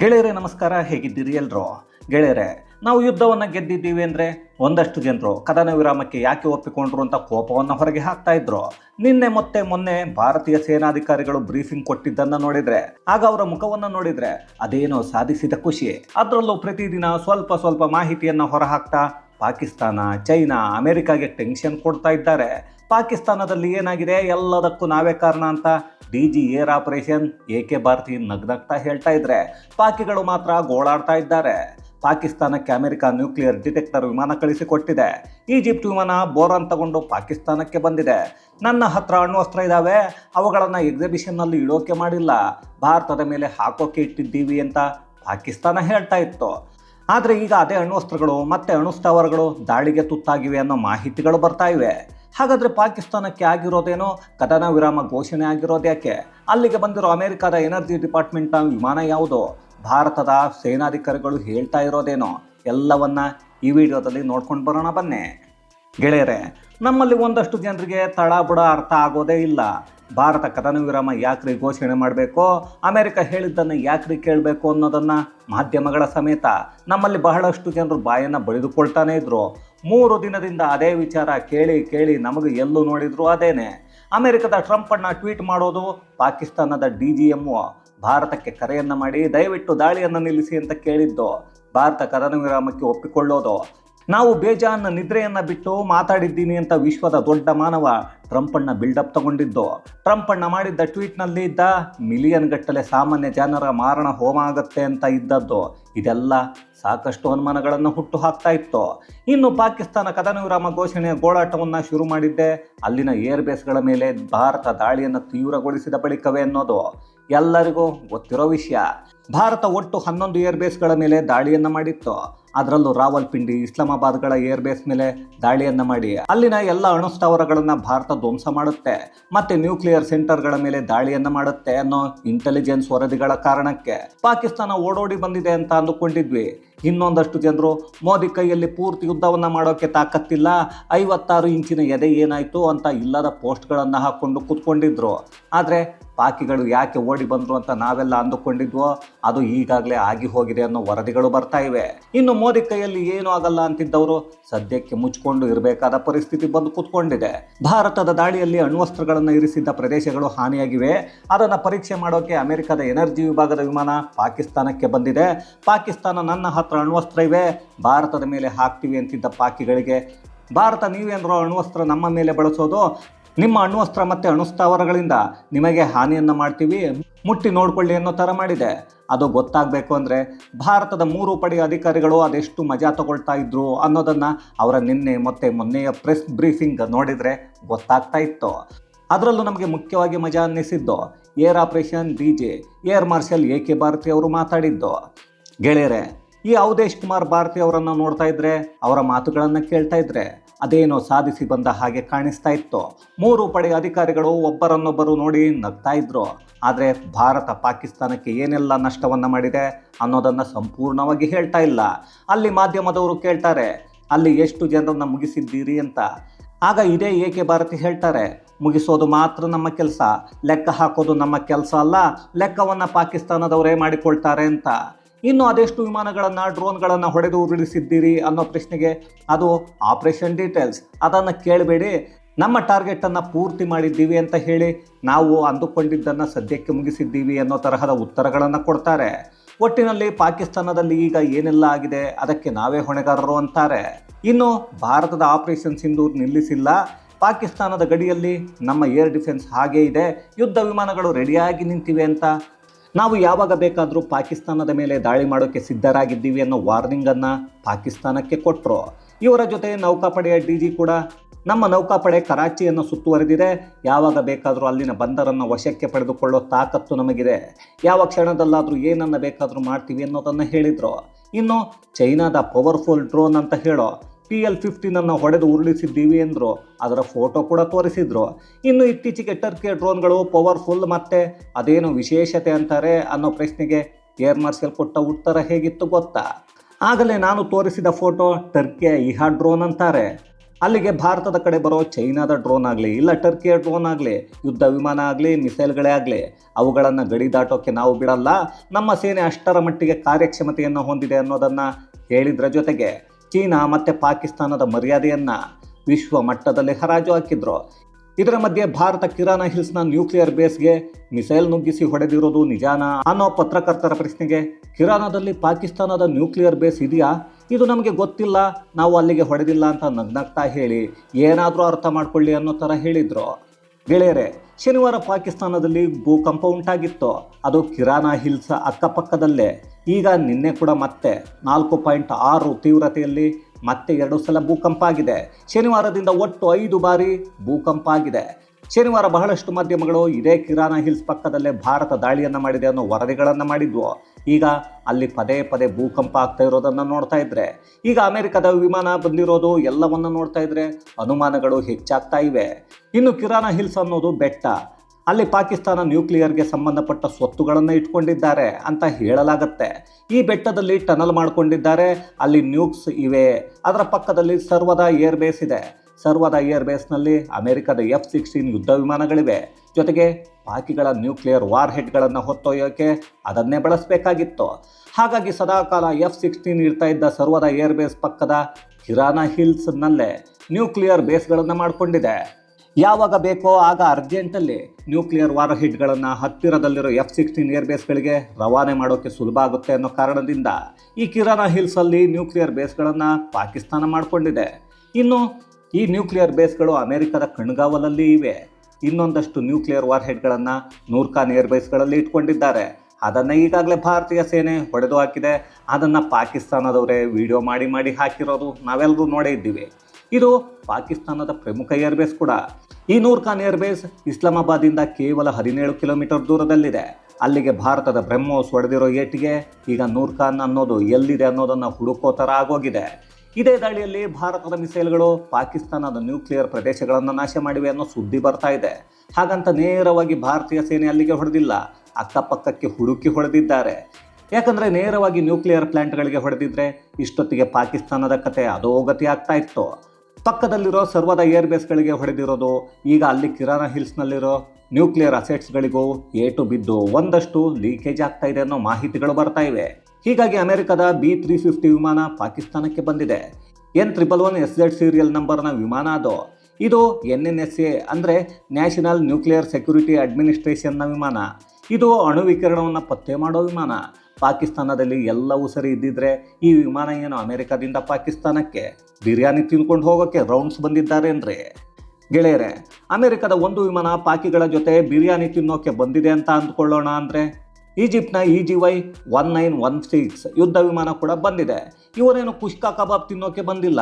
ಗೆಳೆಯರೇ, ನಮಸ್ಕಾರ. ಹೇಗಿದ್ದೀರಿ ಎಲ್ರು? ಗೆಳೆಯರೆ, ನಾವು ಯುದ್ಧವನ್ನು ಗೆದ್ದಿದ್ದೀವಿ ಅಂದರೆ ಒಂದಷ್ಟು ಜನರು ಕದನ ವಿರಾಮಕ್ಕೆ ಯಾಕೆ ಒಪ್ಪಿಕೊಂಡ್ರು ಅಂತ ಕೋಪವನ್ನು ಹೊರಗೆ ಹಾಕ್ತಾ ಇದ್ರು. ನಿನ್ನೆ ಮತ್ತೆ ಮೊನ್ನೆ ಭಾರತೀಯ ಸೇನಾಧಿಕಾರಿಗಳು ಬ್ರೀಫಿಂಗ್ ಕೊಟ್ಟಿದ್ದನ್ನು ನೋಡಿದ್ರೆ, ಆಗ ಅವರ ಮುಖವನ್ನು ನೋಡಿದ್ರೆ ಅದೇನೋ ಸಾಧಿಸಿದ ಖುಷಿ. ಅದರಲ್ಲೂ ಪ್ರತಿದಿನ ಸ್ವಲ್ಪ ಸ್ವಲ್ಪ ಮಾಹಿತಿಯನ್ನು ಹೊರಹಾಕ್ತಾ ಪಾಕಿಸ್ತಾನ, ಚೈನಾ, ಅಮೆರಿಕಾಗೆ ಟೆನ್ಷನ್ ಕೊಡ್ತಾ ಇದ್ದಾರೆ. ಪಾಕಿಸ್ತಾನದಲ್ಲಿ ಏನಾಗಿದೆ? ಎಲ್ಲದಕ್ಕೂ ನಾವೇ ಕಾರಣ ಅಂತ ಡಿ ಜಿ ಏರ್ ಆಪರೇಷನ್ ಏಕೆ ಭಾರತಿ ನಗ್ನಗ್ತಾ ಹೇಳ್ತಾ ಇದ್ರೆ, ಪಾಕಿಗಳು ಮಾತ್ರ ಗೋಳಾಡ್ತಾ ಇದ್ದಾರೆ. ಪಾಕಿಸ್ತಾನಕ್ಕೆ ಅಮೆರಿಕ ನ್ಯೂಕ್ಲಿಯರ್ ಡಿಟೆಕ್ಟರ್ ವಿಮಾನ ಕಳಿಸಿಕೊಟ್ಟಿದೆ. ಈಜಿಪ್ಟ್ ವಿಮಾನ ಬೋರಾನ್ ತಗೊಂಡು ಪಾಕಿಸ್ತಾನಕ್ಕೆ ಬಂದಿದೆ. ನನ್ನ ಹತ್ರ ಅಣ್ವಸ್ತ್ರ ಇದ್ದಾವೆ ಅವುಗಳನ್ನು ಎಕ್ಸಿಬಿಷನ್ನಲ್ಲಿ ಇಡೋಕೆ ಮಾಡಿಲ್ಲ. ಭಾರತದ ಮೇಲೆ ಹಾಕೋಕೆ ಇಟ್ಟಿದ್ದೀವಿ ಅಂತ ಪಾಕಿಸ್ತಾನ ಹೇಳ್ತಾ ಇತ್ತು. ಆದರೆ ಈಗ ಅದೇ ಅಣ್ವಸ್ತ್ರಗಳು ಮತ್ತೆ ಅಣುಸ್ಥಾವರಗಳು ದಾಳಿಗೆ ತುತ್ತಾಗಿವೆ ಅನ್ನೋ ಮಾಹಿತಿಗಳು ಬರ್ತಾ ಇವೆ. ಹಾಗಾದರೆ ಪಾಕಿಸ್ತಾನಕ್ಕೆ ಆಗಿರೋದೇನೋ ಕದನ ವಿರಾಮ ಘೋಷಣೆ ಆಗಿರೋದ್ಯಾಕೆ ಅಲ್ಲಿಗೆ ಬಂದಿರೋ ಅಮೆರಿಕದ ಎನರ್ಜಿ ಡಿಪಾರ್ಟ್ಮೆಂಟ್ನ ವಿಮಾನ ಯಾವುದು? ಭಾರತದ ಸೇನಾಧಿಕಾರಿಗಳು ಹೇಳ್ತಾ ಇರೋದೇನೋ? ಎಲ್ಲವನ್ನ ಈ ವಿಡಿಯೋದಲ್ಲಿ ನೋಡ್ಕೊಂಡು ಬರೋಣ ಬನ್ನಿ. ಗೆಳೆಯರೆ, ನಮ್ಮಲ್ಲಿ ಒಂದಷ್ಟು ಜನರಿಗೆ ತಳಬುಡ ಅರ್ಥ ಆಗೋದೇ ಇಲ್ಲ. ಭಾರತ ಕದನ ವಿರಾಮ ಯಾಕ್ರಿ ಘೋಷಣೆ ಮಾಡಬೇಕು? ಅಮೆರಿಕ ಹೇಳಿದ್ದನ್ನು ಯಾಕ್ರಿ ಕೇಳಬೇಕು ಅನ್ನೋದನ್ನು ಮಾಧ್ಯಮಗಳ ಸಮೇತ ನಮ್ಮಲ್ಲಿ ಬಹಳಷ್ಟು ಜನರು ಬಾಯನ್ನು ಬಳಿದುಕೊಳ್ತಾನೆ ಇದ್ರು. ಮೂರು ದಿನದಿಂದ ಅದೇ ವಿಚಾರ ಕೇಳಿ ಕೇಳಿ ನಮಗೆ ಎಲ್ಲೂ ನೋಡಿದ್ರು ಅದೇನೆ. ಅಮೆರಿಕದ ಟ್ರಂಪನ್ನು ಟ್ವೀಟ್ ಮಾಡೋದು, ಪಾಕಿಸ್ತಾನದ ಡಿ ಜಿ ಎಮ್ಮು ಭಾರತಕ್ಕೆ ಕರೆಯನ್ನು ಮಾಡಿ ದಯವಿಟ್ಟು ದಾಳಿಯನ್ನು ನಿಲ್ಲಿಸಿ ಅಂತ ಕೇಳಿದ್ದು. ಭಾರತ ಕದನ ವಿರಾಮಕ್ಕೆ ಒಪ್ಪಿಕೊಳ್ಳೋದು. ನಾವು ಬೇಜಾನ್ನ ನಿದ್ರೆಯನ್ನು ಬಿಟ್ಟು ಮಾತಾಡಿದ್ದೀನಿ ಅಂತ ವಿಶ್ವದ ದೊಡ್ಡ ಮಾನವ ಟ್ರಂಪಣ್ಣ ಬಿಲ್ಡಪ್ ತಗೊಂಡಿದ್ದು. ಟ್ರಂಪಣ್ಣ ಮಾಡಿದ್ದ ಟ್ವೀಟ್ನಲ್ಲಿ ಇದ್ದ ಮಿಲಿಯನ್ ಗಟ್ಟಲೆ ಸಾಮಾನ್ಯ ಜನರ ಮಾರಣ ಹೋಮ ಆಗುತ್ತೆ ಅಂತ ಇದ್ದದ್ದು. ಇದೆಲ್ಲ ಸಾಕಷ್ಟು ಅನುಮಾನಗಳನ್ನು ಹುಟ್ಟು ಹಾಕ್ತಾ ಇತ್ತು. ಇನ್ನು ಪಾಕಿಸ್ತಾನ ಕದನ ವಿರಾಮ ಘೋಷಣೆಯ ಗೋಳಾಟವನ್ನು ಶುರು ಮಾಡಿದ್ದೆ. ಅಲ್ಲಿನ ಏರ್ ಬೇಸ್ಗಳ ಮೇಲೆ ಭಾರತ ದಾಳಿಯನ್ನು ತೀವ್ರಗೊಳಿಸಿದ ಬಳಿಕವೇ ಅನ್ನೋದು. ಎಲ್ಲರಿಗೂ ಗೊತ್ತಿರೋ ವಿಷಯ. ಭಾರತ ಒಟ್ಟು ಹನ್ನೊಂದು ಏರ್ ಬೇಸ್ಗಳ ಮೇಲೆ ದಾಳಿಯನ್ನು ಮಾಡಿತ್ತು. ಅದರಲ್ಲೂ ರಾವಲ್ಪಿಂಡಿ, ಇಸ್ಲಾಮಾಬಾದ್ಗಳ ಏರ್ ಬೇಸ್ ಮೇಲೆ ದಾಳಿಯನ್ನ ಮಾಡಿ. ಅಲ್ಲಿನ ಎಲ್ಲ ಅಣುಸ್ಥಾವರಗಳನ್ನ ಭಾರತ ಧ್ವಂಸ ಮಾಡುತ್ತೆ. ಮತ್ತೆ ನ್ಯೂಕ್ಲಿಯರ್ ಸೆಂಟರ್ಗಳ ಮೇಲೆ ದಾಳಿಯನ್ನ ಮಾಡುತ್ತೆ ಅನ್ನೋ ಇಂಟೆಲಿಜೆನ್ಸ್ ವರದಿಗಳ ಕಾರಣಕ್ಕೆ. ಪಾಕಿಸ್ತಾನ ಓಡೋಡಿ ಬಂದಿದೆ ಅಂತ ಅಂದುಕೊಂಡಿದ್ವಿ. ಇನ್ನೊಂದಷ್ಟು ಜನರು ಮೋದಿ ಕೈಯಲ್ಲಿ ಪೂರ್ತಿ ಯುದ್ಧವನ್ನ ಮಾಡೋಕೆ ತಾಕತ್ತಿಲ್ಲ. ಐವತ್ತಾರು ಇಂಚಿನ ಎದೆ ಏನಾಯ್ತು ಅಂತ ಇಲ್ಲದ ಪೋಸ್ಟ್ಗಳನ್ನು ಹಾಕೊಂಡು ಕೂತ್ಕೊಂಡಿದ್ರು. ಆದರೆ ಪಾಕಿಗಳು ಯಾಕೆ ಓಡಿ ಬಂದ್ರು ಅಂತ ನಾವೆಲ್ಲ ಅಂದುಕೊಂಡಿದ್ವೋ, ಅದು ಈಗಾಗಲೇ ಆಗಿ ಹೋಗಿದೆ ಅನ್ನೋ ವರದಿಗಳು ಬರ್ತಾ ಇವೆ. ಇನ್ನು ಮೋದಿ ಕೈಯಲ್ಲಿ ಏನೂ ಆಗಲ್ಲ ಅಂತಿದ್ದವರು ಸದ್ಯಕ್ಕೆ ಮುಚ್ಕೊಂಡು ಇರಬೇಕಾದ ಪರಿಸ್ಥಿತಿ ಬಂದು ಕೂತ್ಕೊಂಡಿದೆ. ಭಾರತದ ದಾಳಿಯಲ್ಲಿ ಅಣ್ವಸ್ತ್ರಗಳನ್ನು ಇರಿಸಿದ್ದ ಪ್ರದೇಶಗಳು ಹಾನಿಯಾಗಿವೆ. ಅದನ್ನು ಪರೀಕ್ಷೆ ಮಾಡೋಕೆ ಅಮೆರಿಕದ ಎನರ್ಜಿ ವಿಭಾಗದ ವಿಮಾನ ಪಾಕಿಸ್ತಾನಕ್ಕೆ ಬಂದಿದೆ. ಪಾಕಿಸ್ತಾನ ನನ್ನ ಹತ್ರ ಅಣ್ವಸ್ತ್ರ ಇವೆ, ಭಾರತದ ಮೇಲೆ ಹಾಕ್ತೀವಿ ಅಂತಿದ್ದ ಪಾಕಿಗಳಿಗೆ, ಭಾರತ ನೀವೇನರೋ ಅಣ್ವಸ್ತ್ರ ನಮ್ಮ ಮೇಲೆ ಬಳಸೋದು? ನಿಮ್ಮ ಅಣ್ವಸ್ತ್ರ ಮತ್ತು ಅಣುಸ್ಥಾವರಗಳಿಂದ ನಿಮಗೆ ಹಾನಿಯನ್ನು ಮಾಡ್ತೀವಿ. ಮುಟ್ಟಿ ನೋಡ್ಕೊಳ್ಳಿ ಅನ್ನೋ ಥರ ಮಾಡಿದೆ. ಅದು ಗೊತ್ತಾಗಬೇಕು ಅಂದರೆ ಭಾರತದ ಮೂರು ಪಡೆಯ ಅಧಿಕಾರಿಗಳು ಅದೆಷ್ಟು ಮಜಾ ತಗೊಳ್ತಾ ಇದ್ರು ಅನ್ನೋದನ್ನು ಅವರ ನಿನ್ನೆ ಮತ್ತು ಮೊನ್ನೆಯ ಪ್ರೆಸ್ ಬ್ರೀಫಿಂಗ್ ನೋಡಿದರೆ ಗೊತ್ತಾಗ್ತಾ ಇತ್ತು. ಅದರಲ್ಲೂ ನಮಗೆ ಮುಖ್ಯವಾಗಿ ಮಜಾ ಅನ್ನಿಸಿದ್ದು air operation D J air marshal A K Bharti ಅವರು ಮಾತಾಡಿದ್ದು. ಗೆಳೆಯರೆ, ಈ ಅವಧೇಶ್ ಕುಮಾರ್ ಭಾರತಿ ಅವರನ್ನು ನೋಡ್ತಾ ಇದ್ರೆ ಅವರ ಮಾತುಗಳನ್ನು ಕೇಳ್ತಾ ಇದ್ರೆ ಅದೇನೋ ಸಾಧಿಸಿ ಬಂದ ಹಾಗೆ ಕಾಣಿಸ್ತಾ ಇತ್ತು. ಮೂರು ಪಡೆಯ ಅಧಿಕಾರಿಗಳು ಒಬ್ಬರನ್ನೊಬ್ಬರು ನೋಡಿ ನಗ್ತಾ ಇದ್ರು. ಆದರೆ ಭಾರತ ಪಾಕಿಸ್ತಾನಕ್ಕೆ ಏನೆಲ್ಲ ನಷ್ಟವನ್ನು ಮಾಡಿದೆ ಅನ್ನೋದನ್ನು ಸಂಪೂರ್ಣವಾಗಿ ಹೇಳ್ತಾ ಇಲ್ಲ. ಅಲ್ಲಿ ಮಾಧ್ಯಮದವರು ಕೇಳ್ತಾರೆ, ಅಲ್ಲಿ ಎಷ್ಟು ಜನರನ್ನು ಮುಗಿಸಿದ್ದೀರಿ ಅಂತ. ಆಗ ಇದೇ ಏಕೆ ಭಾರತಿ ಹೇಳ್ತಾರೆ, ಮುಗಿಸೋದು ಮಾತ್ರ ನಮ್ಮ ಕೆಲಸ, ಲೆಕ್ಕ ಹಾಕೋದು ನಮ್ಮ ಕೆಲಸ ಅಲ್ಲ, ಲೆಕ್ಕವನ್ನು ಪಾಕಿಸ್ತಾನದವರೇ ಮಾಡಿಕೊಳ್ತಾರೆ ಅಂತ. ಇನ್ನು ಅದೆಷ್ಟು ವಿಮಾನಗಳನ್ನು, ಡ್ರೋನ್ಗಳನ್ನು ಹೊಡೆದು ಉರುಳಿಸಿದ್ದೀರಿ ಅನ್ನೋ ಪ್ರಶ್ನೆಗೆ ಅದು ಆಪರೇಷನ್ ಡೀಟೇಲ್ಸ್. ಅದನ್ನು ಕೇಳಬೇಡಿ. ನಮ್ಮ ಟಾರ್ಗೆಟನ್ನು ಪೂರ್ತಿ ಮಾಡಿದ್ದೀವಿ ಅಂತ ಹೇಳಿ ನಾವು ಅಂದುಕೊಂಡಿದ್ದನ್ನು ಸದ್ಯಕ್ಕೆ ಮುಗಿಸಿದ್ದೀವಿ ಅನ್ನೋ ತರಹದ ಉತ್ತರಗಳನ್ನು ಕೊಡ್ತಾರೆ. ಒಟ್ಟಿನಲ್ಲಿ ಪಾಕಿಸ್ತಾನದಲ್ಲಿ ಈಗ ಏನೆಲ್ಲ ಆಗಿದೆ, ಅದಕ್ಕೆ ನಾವೇ ಹೊಣೆಗಾರರು ಅಂತಾರೆ. ಇನ್ನು ಭಾರತದ ಆಪರೇಷನ್ಸ್ ಇಂದು ನಿಲ್ಲಿಸಿಲ್ಲ. ಪಾಕಿಸ್ತಾನದ ಗಡಿಯಲ್ಲಿ ನಮ್ಮ ಏರ್ ಡಿಫೆನ್ಸ್ ಹಾಗೇ ಇದೆ. ಯುದ್ಧ ವಿಮಾನಗಳು ರೆಡಿಯಾಗಿ ನಿಂತಿವೆ ಅಂತ ನಾವು ಯಾವಾಗ ಬೇಕಾದರೂ ಪಾಕಿಸ್ತಾನದ ಮೇಲೆ ದಾಳಿ ಮಾಡೋಕ್ಕೆ ಸಿದ್ಧರಾಗಿದ್ದೀವಿ ಅನ್ನೋ ವಾರ್ನಿಂಗನ್ನು ಪಾಕಿಸ್ತಾನಕ್ಕೆ ಕೊಟ್ಟರು ಇವರ ಜೊತೆ ನೌಕಾಪಡೆಯ ಡಿ ಜಿ ಕೂಡ. ನಮ್ಮ ನೌಕಾಪಡೆ ಕರಾಚಿಯನ್ನು ಸುತ್ತುವರೆದಿದೆ. ಯಾವಾಗ ಬೇಕಾದರೂ ಅಲ್ಲಿನ ಬಂದರನ್ನು ವಶಕ್ಕೆ ಪಡೆದುಕೊಳ್ಳೋ ತಾಕತ್ತು ನಮಗಿದೆ. ಯಾವ ಕ್ಷಣದಲ್ಲಾದರೂ ಏನನ್ನು ಬೇಕಾದರೂ ಮಾಡ್ತೀವಿ ಅನ್ನೋದನ್ನು ಹೇಳಿದರು. ಇನ್ನು ಚೈನಾದ ಪವರ್ಫುಲ್ ಡ್ರೋನ್ ಅಂತ ಹೇಳೋ. ಪಿ ಎಲ್ ಫಿಫ್ಟೀನನ್ನು ಹೊಡೆದು ಉರುಳಿಸಿದ್ದೀವಿ ಎಂದರು ಅದರ ಫೋಟೋ ಕೂಡ ತೋರಿಸಿದ್ರು. ಇನ್ನು ಇತ್ತೀಚೆಗೆ ಟರ್ಕಿಯ ಡ್ರೋನ್ಗಳು ಪವರ್ಫುಲ್ ಮತ್ತೆ ಅದೇನು ವಿಶೇಷತೆ ಅಂತಾರೆ ಅನ್ನೋ ಪ್ರಶ್ನೆಗೆ ಏರ್ ಮಾರ್ಷಲ್ ಕೊಟ್ಟ ಉತ್ತರ ಹೇಗಿತ್ತು ಗೊತ್ತಾ? ಆಗಲೇ ನಾನು ತೋರಿಸಿದ ಫೋಟೋ ಟರ್ಕಿಯ ಇಹಾ ಡ್ರೋನ್ ಅಂತಾರೆ. ಅಲ್ಲಿಗೆ ಭಾರತದ ಕಡೆ ಬರೋ ಚೈನಾದ ಡ್ರೋನ್ ಆಗಲಿ, ಇಲ್ಲ ಟರ್ಕಿಯ ಡ್ರೋನ್ ಆಗಲಿ, ಯುದ್ಧ ವಿಮಾನ ಆಗಲಿ, ಮಿಸೈಲ್ಗಳೇ ಆಗಲಿ, ಅವುಗಳನ್ನು ಗಡಿ ದಾಟೋಕ್ಕೆ ನಾವು ಬಿಡಲ್ಲ, ನಮ್ಮ ಸೇನೆ ಅಷ್ಟರ ಮಟ್ಟಿಗೆ ಕಾರ್ಯಕ್ಷಮತೆಯನ್ನು ಹೊಂದಿದೆ ಅನ್ನೋದನ್ನು ಹೇಳಿದ್ರ ಜೊತೆಗೆ. ಚೀನಾ ಮತ್ತು ಪಾಕಿಸ್ತಾನದ ಮರ್ಯಾದೆಯನ್ನು ವಿಶ್ವ ಮಟ್ಟದಲ್ಲಿ ಹರಾಜು ಹಾಕಿದ್ರು. ಇದರ ಮಧ್ಯೆ ಭಾರತ ಕಿರಾನ ಹಿಲ್ಸ್ನ ನ್ಯೂಕ್ಲಿಯರ್ ಬೇಸ್ಗೆ ಮಿಸೈಲ್ ನುಗ್ಗಿಸಿ ಹೊಡೆದಿರೋದು ನಿಜಾನ? ಅನ್ನೋ ಪತ್ರಕರ್ತರ ಪ್ರಶ್ನೆಗೆ, ಕಿರಾನದಲ್ಲಿ ಪಾಕಿಸ್ತಾನದ ನ್ಯೂಕ್ಲಿಯರ್ ಬೇಸ್ ಇದೆಯಾ? ಇದು ನಮಗೆ ಗೊತ್ತಿಲ್ಲ, ನಾವು ಅಲ್ಲಿಗೆ ಹೊಡೆದಿಲ್ಲ ಅಂತ ನಗ್ನಗ್ತಾ ಹೇಳಿ ಏನಾದರೂ ಅರ್ಥ ಮಾಡ್ಕೊಳ್ಳಿ ಅನ್ನೋ ಥರ ಹೇಳಿದರು. ಗೆಳೆಯರೆ, ಶನಿವಾರ ಪಾಕಿಸ್ತಾನದಲ್ಲಿ ಭೂಕಂಪ ಉಂಟಾಗಿತ್ತು. ಅದು ಕಿರಾನ ಹಿಲ್ಸ್ ಅಕ್ಕಪಕ್ಕದಲ್ಲೇ. ಈಗ ನಿನ್ನೆ ಕೂಡ ಮತ್ತೆ ನಾಲ್ಕು ಪಾಯಿಂಟ್ ಆರು ತೀವ್ರತೆಯಲ್ಲಿ ಮತ್ತೆ ಎರಡು ಸಲ ಭೂಕಂಪ ಆಗಿದೆ. ಶನಿವಾರದಿಂದ ಒಟ್ಟು ಐದು ಬಾರಿ ಭೂಕಂಪ ಆಗಿದೆ. ಶನಿವಾರ ಬಹಳಷ್ಟು ಮಾಧ್ಯಮಗಳು ಇದೇ ಕಿರಾನಾ ಹಿಲ್ಸ್ ಪಕ್ಕದಲ್ಲೇ ಭಾರತ ದಾಳಿಯನ್ನು ಮಾಡಿದೆ ಅನ್ನೋ ವರದಿಗಳನ್ನು ಮಾಡಿದ್ವು. ಈಗ ಅಲ್ಲಿ ಪದೇ ಪದೇ ಭೂಕಂಪ ಆಗ್ತಾ ಇರೋದನ್ನು ನೋಡ್ತಾ ಇದ್ರೆ, ಈಗ ಅಮೆರಿಕದ ವಿಮಾನ ಬಂದಿರೋದು ಎಲ್ಲವನ್ನು ನೋಡ್ತಾ ಇದ್ರೆ ಅನುಮಾನಗಳು ಹೆಚ್ಚಾಗ್ತಾ ಇವೆ. ಇನ್ನು ಕಿರಾನಾ ಹಿಲ್ಸ್ ಅನ್ನೋದು ಬೆಟ್ಟ. ಅಲ್ಲಿ ಪಾಕಿಸ್ತಾನ ನ್ಯೂಕ್ಲಿಯರ್ಗೆ ಸಂಬಂಧಪಟ್ಟ ಸ್ವತ್ತುಗಳನ್ನು ಇಟ್ಕೊಂಡಿದ್ದಾರೆ ಅಂತ ಹೇಳಲಾಗತ್ತೆ. ಈ ಬೆಟ್ಟದಲ್ಲಿ ಟನಲ್ ಮಾಡ್ಕೊಂಡಿದ್ದಾರೆ. ಅಲ್ಲಿ ನ್ಯೂಕ್ಸ್ ಇವೆ. ಅದರ ಪಕ್ಕದಲ್ಲಿ ಸರ್ವದ ಏರ್ ಬೇಸ್ ಇದೆ. ಸರ್ವದ ಏರ್ ಬೇಸ್ನಲ್ಲಿ ಅಮೆರಿಕದ ಎಫ್ ಸಿಕ್ಸ್ಟೀನ್ ಯುದ್ಧ ವಿಮಾನಗಳಿವೆ. ಜೊತೆಗೆ ಪಾಕಿಗಳ ನ್ಯೂಕ್ಲಿಯರ್ ವಾರ್ ಹೆಡ್ಗಳನ್ನು ಹೊತ್ತೊಯ್ಯೋಕೆ ಅದನ್ನೇ ಬಳಸಬೇಕಾಗಿತ್ತು. ಹಾಗಾಗಿ ಸದಾಕಾಲ ಎಫ್ ಸಿಕ್ಸ್ಟೀನ್ ಇರ್ತಾ ಇದ್ದ ಸರ್ವದ ಏರ್ ಬೇಸ್ ಪಕ್ಕದ ಹಿರಾನಾ ಹಿಲ್ಸ್ನಲ್ಲೇ ನ್ಯೂಕ್ಲಿಯರ್ ಬೇಸ್ಗಳನ್ನು ಮಾಡಿಕೊಂಡಿದೆ. ಯಾವಾಗ ಬೇಕೋ ಆಗ ಅರ್ಜೆಂಟಲ್ಲಿ ನ್ಯೂಕ್ಲಿಯರ್ ವಾರ್ ಹಿಟ್ಗಳನ್ನು ಹತ್ತಿರದಲ್ಲಿರೋ ಎಫ್ ಸಿಕ್ಸ್ಟೀನ್ ಏರ್ ಬೇಸ್ಗಳಿಗೆ ರವಾನೆ ಮಾಡೋಕ್ಕೆ ಸುಲಭ ಆಗುತ್ತೆ ಅನ್ನೋ ಕಾರಣದಿಂದ ಈ ಕಿರಾನಾ ಹಿಲ್ಸಲ್ಲಿ ನ್ಯೂಕ್ಲಿಯರ್ ಬೇಸ್ಗಳನ್ನು ಪಾಕಿಸ್ತಾನ ಮಾಡಿಕೊಂಡಿದೆ. ಇನ್ನು ಈ ನ್ಯೂಕ್ಲಿಯರ್ ಬೇಸ್ಗಳು ಅಮೆರಿಕದ ಕಣ್ಗಾವಲಲ್ಲಿ ಇವೆ. ಇನ್ನೊಂದಷ್ಟು ನ್ಯೂಕ್ಲಿಯರ್ ವಾರ್ ಹೆಡ್ಗಳನ್ನು ನೂರ್ಖಾನ್ ಏರ್ ಬೇಸ್ಗಳಲ್ಲಿ ಇಟ್ಕೊಂಡಿದ್ದಾರೆ. ಅದನ್ನು ಈಗಾಗಲೇ ಭಾರತೀಯ ಸೇನೆ ಹೊಡೆದು ಹಾಕಿದೆ. ಅದನ್ನು ಪಾಕಿಸ್ತಾನದವರೇ ವಿಡಿಯೋ ಮಾಡಿ ಮಾಡಿ ಹಾಕಿರೋದು ನಾವೆಲ್ಲರೂ ನೋಡೇ ಇದ್ದೀವಿ. ಇದು ಪಾಕಿಸ್ತಾನದ ಪ್ರಮುಖ ಏರ್ಬೇಸ್ ಕೂಡ. ಈ ನೂರ್ಖಾನ್ ಏರ್ಬೇಸ್ ಇಸ್ಲಾಮಾಬಾದಿಂದ ಕೇವಲ ಹದಿನೇಳು ಕಿಲೋಮೀಟರ್ ದೂರದಲ್ಲಿದೆ. ಅಲ್ಲಿಗೆ ಭಾರತದ ಬ್ರಹ್ಮೋಸ್ ಹೊಡೆದಿರೋ ಏಟಿಗೆ ಈಗ ನೂರ್ಖಾನ್ ಅನ್ನೋದು ಎಲ್ಲಿದೆ ಅನ್ನೋದನ್ನು ಹುಡುಕೋ ಥರ ಆಗೋಗಿದೆ. ಇದೇ ದಾಳಿಯಲ್ಲಿ ಭಾರತದ ಮಿಸೈಲ್ಗಳು ಪಾಕಿಸ್ತಾನದ ನ್ಯೂಕ್ಲಿಯರ್ ಪ್ರದೇಶಗಳನ್ನು ನಾಶ ಮಾಡಿವೆ ಅನ್ನೋ ಸುದ್ದಿ ಬರ್ತಾ ಇದೆ. ಹಾಗಂತ ನೇರವಾಗಿ ಭಾರತೀಯ ಸೇನೆ ಅಲ್ಲಿಗೆ ಹೊಡೆದಿಲ್ಲ. ಅಕ್ಕಪಕ್ಕಕ್ಕೆ ಹುಡುಕಿ ಹೊಡೆದಿದ್ದಾರೆ. ಯಾಕಂದರೆ ನೇರವಾಗಿ ನ್ಯೂಕ್ಲಿಯರ್ ಪ್ಲಾಂಟ್ಗಳಿಗೆ ಹೊಡೆದಿದ್ರೆ ಇಷ್ಟೊತ್ತಿಗೆ ಪಾಕಿಸ್ತಾನದ ಕತೆ ಅಧೋಗತಿ ಆಗ್ತಾ ಇತ್ತು. ಪಕ್ಕದಲ್ಲಿರೋ ಸರ್ವದ ಏರ್ ಬೇಸ್ಗಳಿಗೆ ಹೊಡೆದಿರೋದು, ಈಗ ಅಲ್ಲಿ ಕಿರಾನ ಹಿಲ್ಸ್ನಲ್ಲಿರೋ ನ್ಯೂಕ್ಲಿಯರ್ ಅಸೆಟ್ಸ್ಗಳಿಗೂ ಏಟು ಬಿದ್ದು ಒಂದಷ್ಟು ಲೀಕೇಜ್ ಆಗ್ತಾ ಇದೆ ಅನ್ನೋ ಮಾಹಿತಿಗಳು ಬರ್ತಾ ಇವೆ. ಹೀಗಾಗಿ ಅಮೆರಿಕದ ಬಿ ತ್ರೀ ಫಿಫ್ಟಿ ವಿಮಾನ ಪಾಕಿಸ್ತಾನಕ್ಕೆ ಬಂದಿದೆ. N triple one S Z serial ನಂಬರ್ನ ವಿಮಾನ ಅದು. ಇದು ಎನ್ ಎನ್ ಎಸ್ ಎ ಅಂದರೆ ನ್ಯಾಷನಲ್ ನ್ಯೂಕ್ಲಿಯರ್ ಸೆಕ್ಯೂರಿಟಿ ಅಡ್ಮಿನಿಸ್ಟ್ರೇಷನ್ನ ವಿಮಾನ. ಇದು ಅಣು ವಿಕಿರಣವನ್ನು ಪತ್ತೆ ಮಾಡೋ ವಿಮಾನ. ಪಾಕಿಸ್ತಾನದಲ್ಲಿ ಎಲ್ಲವೂ ಸರಿ ಇದ್ದಿದ್ರೆ ಈ ವಿಮಾನ ಏನು ಅಮೆರಿಕದಿಂದ ಪಾಕಿಸ್ತಾನಕ್ಕೆ ಬಿರಿಯಾನಿ ತಿನ್ಕೊಂಡು ಹೋಗೋಕ್ಕೆ ರೌಂಡ್ಸ್ ಬಂದಿದ್ದಾರೆ ಅಂದ್ರೆ. ಗೆಳೆಯರೆ, ಅಮೆರಿಕದ ಒಂದು ವಿಮಾನ ಪಾಕಿಗಳ ಜೊತೆ ಬಿರಿಯಾನಿ ತಿನ್ನೋಕೆ ಬಂದಿದೆ ಅಂತ ಅಂದ್ಕೊಳ್ಳೋಣ ಅಂದರೆ. ಈಜಿಪ್ಟ್ನ E G Y one nine one six ಯುದ್ಧ ವಿಮಾನ ಕೂಡ ಬಂದಿದೆ. ಇವರೇನು ಕುಷ್ಕಾ ಕಬಾಬ್ ತಿನ್ನೋಕೆ ಬಂದಿಲ್ಲ?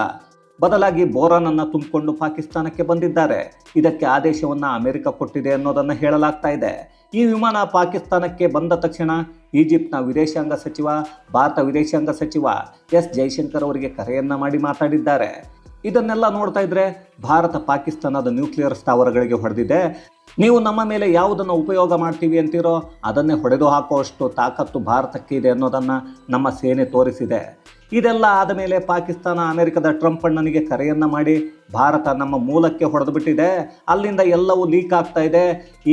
ಬದಲಾಗಿ ಬೋರಾನನ್ನು ತುಂಬಿಕೊಂಡು ಪಾಕಿಸ್ತಾನಕ್ಕೆ ಬಂದಿದ್ದಾರೆ. ಇದಕ್ಕೆ ಆದೇಶವನ್ನು ಅಮೆರಿಕ ಕೊಟ್ಟಿದೆ ಅನ್ನೋದನ್ನು ಹೇಳಲಾಗ್ತಾ ಇದೆ. ಈ ವಿಮಾನ ಪಾಕಿಸ್ತಾನಕ್ಕೆ ಬಂದ ತಕ್ಷಣ ಈಜಿಪ್ಟ್ನ ವಿದೇಶಾಂಗ ಸಚಿವ, ಭಾರತ ವಿದೇಶಾಂಗ ಸಚಿವ ಎಸ್ ಜೈಶಂಕರ್ ಅವರಿಗೆ ಕರೆಯನ್ನ ಮಾಡಿ ಮಾತಾಡಿದ್ದಾರೆ. ಇದನ್ನೆಲ್ಲ ನೋಡ್ತಾ ಇದ್ರೆ ಭಾರತ ಪಾಕಿಸ್ತಾನದ ನ್ಯೂಕ್ಲಿಯರ್ ಸ್ಥಾವರಗಳಿಗೆ ಹೊಡೆದಿದೆ. ನೀವು ನಮ್ಮ ಮೇಲೆ ಯಾವುದನ್ನು ಉಪಯೋಗ ಮಾಡ್ತೀವಿ ಅಂತೀರೋ ಅದನ್ನೇ ಹೊಡೆದು ಹಾಕುವಷ್ಟು ತಾಕತ್ತು ಭಾರತಕ್ಕೆ ಇದೆ ಅನ್ನೋದನ್ನು ನಮ್ಮ ಸೇನೆ ತೋರಿಸಿದೆ. ಇದೆಲ್ಲ ಆದ ಮೇಲೆ ಪಾಕಿಸ್ತಾನ ಅಮೆರಿಕದ ಟ್ರಂಪ್ ಅಣ್ಣನಿಗೆ ಕರೆಯನ್ನು ಮಾಡಿ ಭಾರತ ನಮ್ಮ ಮೂಲಕ್ಕೆ ಹೊಡೆದು ಬಿಟ್ಟಿದೆ. ಅಲ್ಲಿಂದ ಎಲ್ಲವೂ ಲೀಕ್ ಆಗ್ತಾ ಇದೆ.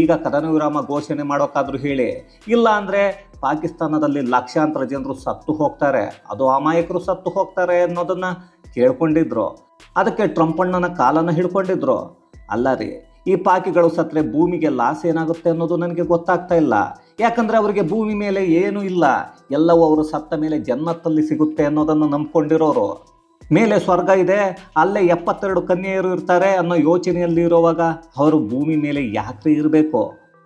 ಈಗ ಕದನ ವಿರಾಮ ಘೋಷಣೆ ಮಾಡೋಕ್ಕಾದರೂ ಹೇಳಿ. ಇಲ್ಲ ಅಂದರೆ ಪಾಕಿಸ್ತಾನದಲ್ಲಿ ಲಕ್ಷಾಂತರ ಜನರು ಸತ್ತು ಹೋಗ್ತಾರೆ. ಅದು ಅಮಾಯಕರು ಸತ್ತು ಹೋಗ್ತಾರೆ ಅನ್ನೋದನ್ನು ಕೇಳ್ಕೊಂಡಿದ್ರು. ಅದಕ್ಕೆ ಟ್ರಂಪ್ ಅಣ್ಣನ ಕಾಲನ್ನು ಹಿಡ್ಕೊಂಡಿದ್ರು. ಅಲ್ಲ ರೀ, ಈ ಪಾಕಿಗಳು ಸತ್ರೆ ಭೂಮಿಗೆ ಲಾಸ್ ಏನಾಗುತ್ತೆ ಅನ್ನೋದು ನನಗೆ ಗೊತ್ತಾಗ್ತಾ ಇಲ್ಲ. ಯಾಕಂದರೆ ಅವರಿಗೆ ಭೂಮಿ ಮೇಲೆ ಏನೂ ಇಲ್ಲ. ಎಲ್ಲವೂ ಅವರು ಸತ್ತ ಮೇಲೆ ಜನ್ನತ್ತಲ್ಲಿ ಸಿಗುತ್ತೆ ಅನ್ನೋದನ್ನು ನಂಬ್ಕೊಂಡಿರೋರು. ಮೇಲೆ ಸ್ವರ್ಗ ಇದೆ, ಅಲ್ಲೇ ಎಪ್ಪತ್ತೆರಡು ಕನ್ಯೆಯರು ಇರ್ತಾರೆ ಅನ್ನೋ ಯೋಚನೆಯಲ್ಲಿ ಇರುವಾಗ ಅವರು ಭೂಮಿ ಮೇಲೆ ಯಾಕೆ ಇರಬೇಕು?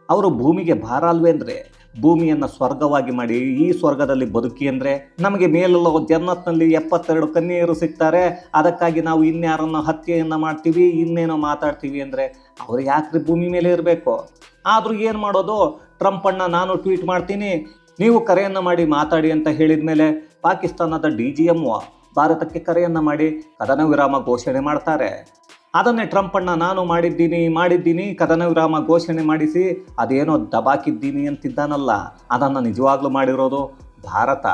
ಅವರು ಭೂಮಿಗೆ ಭಾರ ಅಲ್ವೇಂದ್ರೆ ಭೂಮಿಯನ್ನು ಸ್ವರ್ಗವಾಗಿ ಮಾಡಿ ಈ ಸ್ವರ್ಗದಲ್ಲಿ ಬದುಕಿ ಅಂದರೆ ನಮಗೆ ಮೇಲೆಲ್ಲ ಜನ್ನತ್ನಲ್ಲಿ ಎಪ್ಪತ್ತೆರಡು ಕನ್ಯೆಯರು ಸಿಗ್ತಾರೆ. ಅದಕ್ಕಾಗಿ ನಾವು ಇನ್ಯಾರನ್ನು ಹತ್ಯೆಯನ್ನು ಮಾಡ್ತೀವಿ, ಇನ್ನೇನೋ ಮಾತಾಡ್ತೀವಿ ಅಂದರೆ ಅವರು ಯಾಕ್ರಿ ಭೂಮಿ ಮೇಲೆ ಇರಬೇಕು? ಆದರೂ ಏನು ಮಾಡೋದು? ಟ್ರಂಪ್ ಅಣ್ಣ ನಾನು ಟ್ವೀಟ್ ಮಾಡ್ತೀನಿ. ನೀವು ಕರೆಯನ್ನು ಮಾಡಿ ಮಾತಾಡಿ ಅಂತ ಹೇಳಿದ ಮೇಲೆ ಪಾಕಿಸ್ತಾನದ ಡಿ ಜಿ ಎಂ ಭಾರತಕ್ಕೆ ಕರೆಯನ್ನು ಮಾಡಿ ಕದನ ವಿರಾಮ ಘೋಷಣೆ ಮಾಡ್ತಾರೆ. ಅದನ್ನೇ ಟ್ರಂಪ್ ಅಣ್ಣ ನಾನು ಮಾಡಿದ್ದೀನಿ ಮಾಡಿದ್ದೀನಿ, ಕದನ ವಿರಾಮ ಘೋಷಣೆ ಮಾಡಿಸಿ ಅದೇನೋ ದಬಾಕಿದ್ದೀನಿ ಅಂತಿದ್ದಾನಲ್ಲ. ಅದನ್ನು ನಿಜವಾಗ್ಲೂ ಮಾಡಿರೋದು ಭಾರತ.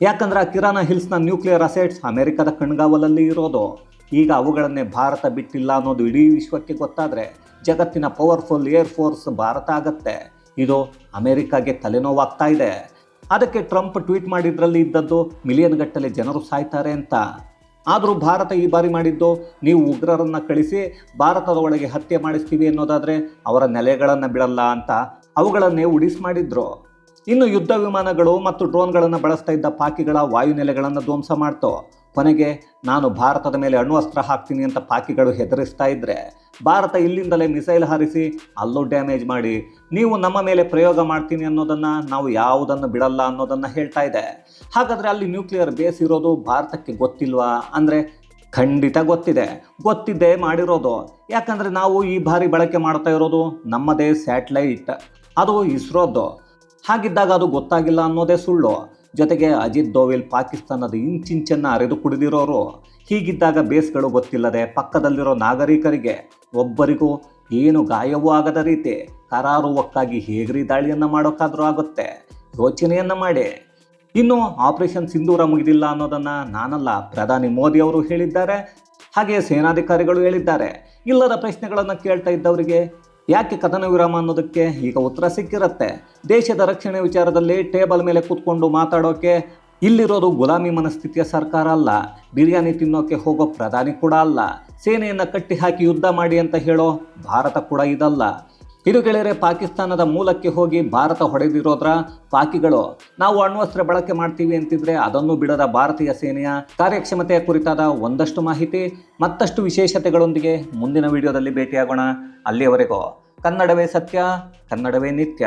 ಯಾಕಂದ್ರೆ ಆ ಕಿರಾನ ಹಿಲ್ಸ್ನ ನ್ಯೂಕ್ಲಿಯರ್ ಅಸೆಟ್ಸ್ ಅಮೆರಿಕದ ಕಣ್ಗಾವಲಲ್ಲಿ ಇರೋದು. ಈಗ ಅವುಗಳನ್ನೇ ಭಾರತ ಬಿಟ್ಟಿಲ್ಲ ಅನ್ನೋದು ಇಡೀ ವಿಶ್ವಕ್ಕೆ ಗೊತ್ತಾದರೆ ಜಗತ್ತಿನ ಪವರ್ಫುಲ್ ಏರ್ ಫೋರ್ಸ್ ಭಾರತ ಆಗತ್ತೆ. ಇದು ಅಮೆರಿಕಾಗೆ ತಲೆನೋವಾಗ್ತಾ ಇದೆ. ಅದಕ್ಕೆ ಟ್ರಂಪ್ ಟ್ವೀಟ್ ಮಾಡಿದ್ರಲ್ಲಿ ಇದ್ದದ್ದು ಮಿಲಿಯನ್ ಗಟ್ಟಲೆ ಜನರು ಸಾಯ್ತಾರೆ ಅಂತ. ಆದರೂ ಭಾರತ ಈ ಬಾರಿ ಮಾಡಿದ್ದು ನೀವು ಉಗ್ರರನ್ನು ಕಳಿಸಿ ಭಾರತದ ಒಳಗೆ ಹತ್ಯೆ ಮಾಡಿಸ್ತೀವಿ ಅನ್ನೋದಾದರೆ ಅವರ ನೆಲೆಗಳನ್ನು ಬಿಡಲ್ಲ ಅಂತ ಅವುಗಳನ್ನೇ ಉಡಿಸ್ ಮಾಡಿದ್ರು. ಇನ್ನು ಯುದ್ಧ ವಿಮಾನಗಳು ಮತ್ತು ಡ್ರೋನ್ಗಳನ್ನು ಬಳಸ್ತಾ ಇದ್ದ ಪಾಕಿಗಳ ವಾಯುನೆಲೆಗಳನ್ನು ಧ್ವಂಸ ಮಾಡ್ತು. ಕೊನೆಗೆ ನಾನು ಭಾರತದ ಮೇಲೆ ಅಣ್ವಸ್ತ್ರ ಹಾಕ್ತೀನಿ ಅಂತ ಪಾಕಿಗಳು ಹೆದರಿಸ್ತಾ ಇದ್ದರೆ ಭಾರತ ಇಲ್ಲಿಂದಲೇ ಮಿಸೈಲ್ ಹಾರಿಸಿ ಅಲ್ಲೂ ಡ್ಯಾಮೇಜ್ ಮಾಡಿ ನೀವು ನಮ್ಮ ಮೇಲೆ ಪ್ರಯೋಗ ಮಾಡ್ತೀನಿ ಅನ್ನೋದನ್ನು ನಾವು ಯಾವುದನ್ನು ಬಿಡಲ್ಲ ಅನ್ನೋದನ್ನು ಹೇಳ್ತಾ ಇದೆ. ಹಾಗಾದರೆ ಅಲ್ಲಿ ನ್ಯೂಕ್ಲಿಯರ್ ಬೇಸ್ ಇರೋದು ಭಾರತಕ್ಕೆ ಗೊತ್ತಿಲ್ವಾ? ಅಂದರೆ ಖಂಡಿತ ಗೊತ್ತಿದೆ. ಗೊತ್ತಿದ್ದೇ ಮಾಡಿರೋದು. ಯಾಕಂದರೆ ನಾವು ಈ ಬಾರಿ ಬಳಕೆ ಮಾಡ್ತಾ ಇರೋದು ನಮ್ಮದೇ ಸ್ಯಾಟಲೈಟ್. ಅದು ಇಸ್ರೋದು ಹಾಗಿದ್ದಾಗ ಅದು ಗೊತ್ತಾಗಿಲ್ಲ ಅನ್ನೋದೇ ಸುಳ್ಳು. ಜೊತೆಗೆ ಅಜಿತ್ ದೋವಿಲ್ ಪಾಕಿಸ್ತಾನದ ಇಂಚಿಂಚನ್ನು ಅರೆದು ಕುಡಿದಿರೋರು, ಹೀಗಿದ್ದಾಗ ಬೇಸ್ಗಳು ಗೊತ್ತಿಲ್ಲದೆ ಪಕ್ಕದಲ್ಲಿರೋ ನಾಗರಿಕರಿಗೆ ಒಬ್ಬರಿಗೂ ಏನು ಗಾಯವೂ ಆಗದ ರೀತಿ ಕರಾರುವಕ್ಕಾಗಿ ಹೇಗ್ರಿ ದಾಳಿಯನ್ನು ಮಾಡೋಕ್ಕಾದರೂ ಆಗುತ್ತೆ. ಯೋಚನೆಯನ್ನು ಮಾಡಿ. ಇನ್ನು ಆಪರೇಷನ್ ಸಿಂಧೂರ ಮುಗಿದಿಲ್ಲ ಅನ್ನೋದನ್ನು ನಾನಲ್ಲ, ಪ್ರಧಾನಿ ಮೋದಿ ಅವರು ಹೇಳಿದ್ದಾರೆ. ಹಾಗೆಯೇ ಸೇನಾಧಿಕಾರಿಗಳು ಹೇಳಿದ್ದಾರೆ. ಇಲ್ಲದ ಪ್ರಶ್ನೆಗಳನ್ನು ಕೇಳ್ತಾ ಇದ್ದವರಿಗೆ ಯಾಕೆ ಕದನ ವಿರಾಮ ಅನ್ನೋದಕ್ಕೆ ಈಗ ಉತ್ತರ ಸಿಕ್ಕಿರುತ್ತೆ. ದೇಶದ ರಕ್ಷಣೆ ವಿಚಾರದಲ್ಲಿ ಟೇಬಲ್ ಮೇಲೆ ಕೂತ್ಕೊಂಡು ಮಾತಾಡೋಕೆ ಇಲ್ಲಿರೋದು ಗುಲಾಮಿ ಮನಸ್ಥಿತಿಯ ಸರ್ಕಾರ ಅಲ್ಲ. ಬಿರಿಯಾನಿ ತಿನ್ನೋಕೆ ಹೋಗೋ ಪ್ರಧಾನಿ ಕೂಡ ಅಲ್ಲ. ಸೇನೆಯನ್ನು ಕಟ್ಟಿ ಹಾಕಿ ಯುದ್ಧ ಮಾಡಿ ಅಂತ ಹೇಳೋ ಭಾರತ ಕೂಡ ಇದಲ್ಲ. ಇದು ಗೆಳೆಯರೆ, ಪಾಕಿಸ್ತಾನದ ಮೂಲಕ್ಕೆ ಹೋಗಿ ಭಾರತ ಹೊಡೆದಿರೋದ್ರ ಪಾಕಿಗಳು. ನಾವು ಅಣ್ವಸ್ತ್ರ ಬಳಕೆ ಮಾಡ್ತೀವಿ ಅಂತಿದ್ರೆ ಅದನ್ನು ಬಿಡದ ಭಾರತೀಯ ಸೇನೆಯ ಕಾರ್ಯಕ್ಷಮತೆಯ ಕುರಿತಾದ ಒಂದಷ್ಟು ಮಾಹಿತಿ, ಮತ್ತಷ್ಟು ವಿಶೇಷತೆಗಳೊಂದಿಗೆ ಮುಂದಿನ ವಿಡಿಯೋದಲ್ಲಿ ಭೇಟಿಯಾಗೋಣ. ಅಲ್ಲಿಯವರೆಗೂ ಕನ್ನಡವೇ ಸತ್ಯ, ಕನ್ನಡವೇ ನಿತ್ಯ.